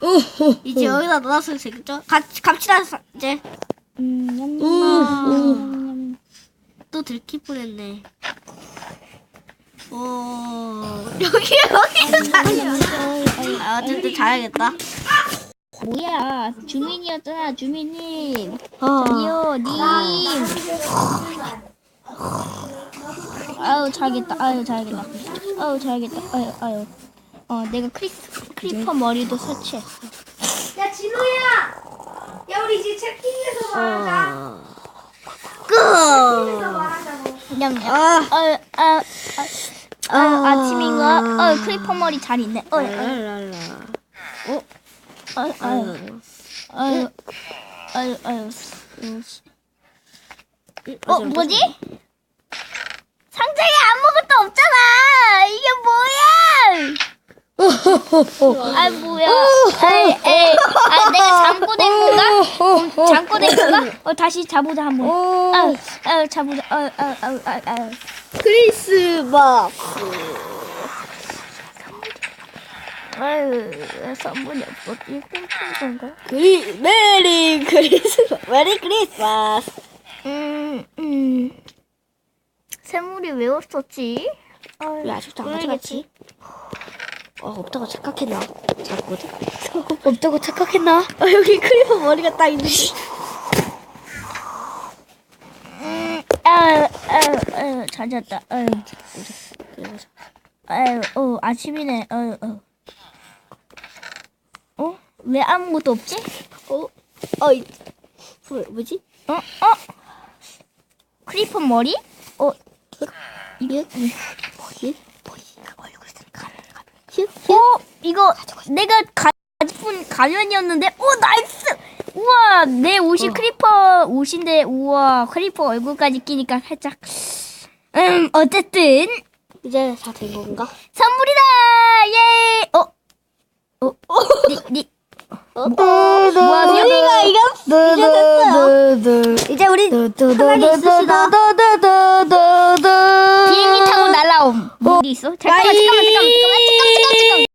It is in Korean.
오호. 이제 여기다 넣어놨으면 되겠죠? 같이 갑시다 사- 이제 음, 오, 냠냠. 또 들킬 뻔했네. 오 여기 여기 잘해. 아 어쨌든 잘하겠다. 뭐야 주민이었잖아 주민님 어. 저기요 님 아유 잘겠다 아유 잘겠다 아유 잘겠다 아유 아유 어 내가 크리스 크리퍼 머리도 설치했어. 야 진호야! 야 우리 이제 채팅에서 말하자. 끝. 채팅에서 말하자고. 냠냠 아. 아유 아유 아유 아침인가? 아유 크리퍼 머리 잘 있네. 아유 아유 랄랄라. 아유 아유 아유 아유 아유 어 뭐지? 상자에 아무것도 없잖아. 이게 뭐야? 아 뭐야? 에이, 에이. 아 내가 잠꼬된 건가? 음, 잠꼬된 건가? 어 다시 자보자 한번. 아유 아유 자보자. 아유 아유 아유 아유. 아유. 크리스마스. 아유 선물이 없었지. 훔친 건가? 크리 메리 크리스마스. 메리 크리스마스. 음 음. 샘물이 왜 없었지? 아유, 왜 아직도 안. 가져갔지? 어 없다고 착각했나? 잘거든. 없다고 착각했나? 어, 여기 크리퍼 머리가 딱 있는데. 아유 아유 아유 찾았다. 아유 아유 어 아침이네. 아유 어. 어? 왜 아무것도 없지? 어? 어? 이- 뭐, 뭐지? 어? 어? 크리퍼 머리? 어? 이게 뭐지? 뭐지? 얼굴 색깔. 휴? 어? 이거 내가 가진 가면이었는데? 오 나이스! 우와 내 옷이 크리퍼 옷인데 우와 크리퍼 얼굴까지 끼니까 살짝 음 어쨌든 이제 다 된 건가? 선물이다! 예! 어? 어? 니, 니, 어? 뭐? 우리가 이겼어. 이제 됐어요. 이제 우리 편하게 있읍시다. 비행기 타고 날라옴. 뭐 어디 있어? 잠깐만, 잠깐만, 잠깐만, 잠깐만, 잠깐만, 잠깐만,